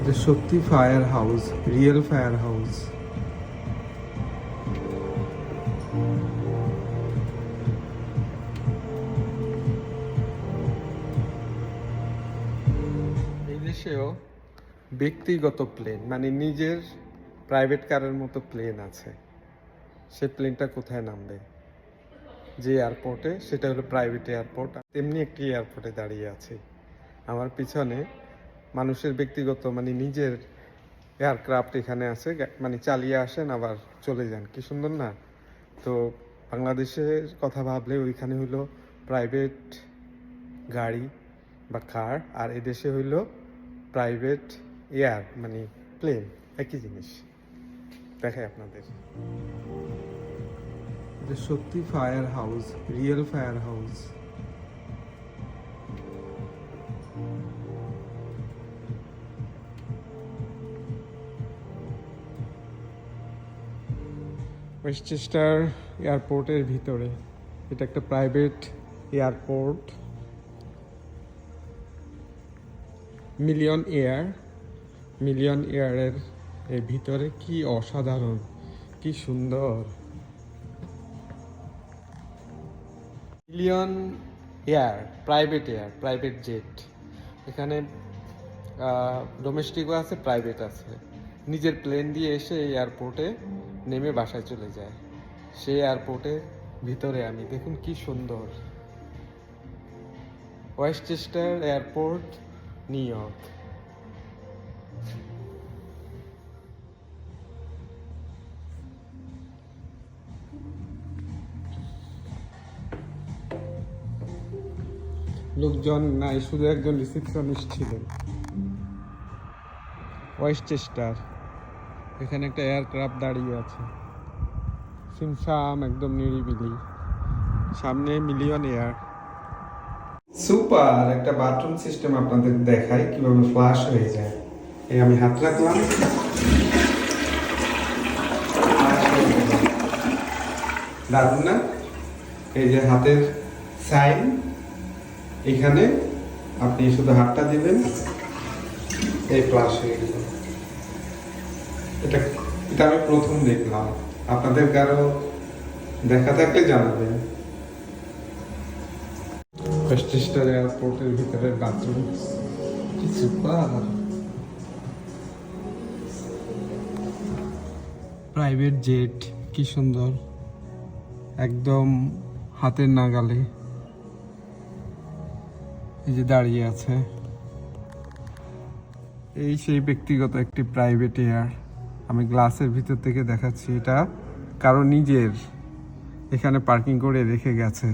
এটা সত্যি fire house real fire house দেশেও ব্যক্তিগত প্লেন মানে নিজের প্রাইভেট কারের মতো প্লেন আছে। সে প্লেনটা কোথায় নামবে? যে এয়ারপোর্টে সেটা হলো প্রাইভেট এয়ারপোর্ট তেমনি একটি এয়ারপোর্টে দাঁড়িয়ে আছি। আমার পিছনে মানুষের ব্যক্তিগত মানে নিজের এয়ারক্রাফট এখানে আছে মানে চালিয়ে আসেন, আবার চলে যান। কি সুন্দর না? তো বাংলাদেশের কথা ভাবলে ওইখানে হইল প্রাইভেট গাড়ি বা কার আর এদেশে হইল প্রাইভেট এয়ার মানে প্লেন একই জিনিস। দেখাই আপনাদের। সত্যি fire house real fire house Westchester এয়ারপোর্টের ভিতরে। এটা একটা private airport million air million এয়ারের এর ভিতরে কি অসাধারণ, কি সুন্দর। Million air private air private jet এখানে ডোমেস্টিকও আছে প্রাইভেট আছে। নিজের প্লেন দিয়ে এসে এয়ারপোর্টে নেমে বাসায় চলে যায়। সেই এয়ারপোর্টের ভিতরে আমি। দেখুন কি সুন্দর। Westchester airport, New York. লোকজন নাই শুধু একজন রিসেপশনিস্ট ছিলেন। ওয়েস্টেস্টার এখানে একটা এয়ারক্রাফট দাঁড়িয়ে আছে। সিমসাম একদম নিরিবিলি। সামনে মিলিয়ন এয়ার সুপার, একটা বাথরুম সিস্টেম আপনাদের দেখাই কীভাবে ফ্লাশ হয়ে যায়। এই আমি হাত রাখলাম। দারুণ না? এই যে হাতের সাইন এখানে আপনি শুধু হাতটা দিবেন। এই ফ্লাশ হয়ে গেল। এটা এটা আমি প্রথম দেখলাম। আপনাদের কারও দেখা থাকলে জানাবেন। ওয়েস্টেস্টার এয়ারপোর্টের ভিতরে বাথরুম সুপার প্রাইভেট জেট কি সুন্দর। একদম হাতের নাগালে। এই যে দাঁড়িয়ে আছে। এই সেই ব্যক্তিগত একটি প্রাইভেট এয়ার আমি গ্লাসের ভিতর থেকে দেখাচ্ছি এটা। কারও নিজের এখানে পার্কিং করে রেখে গেছে।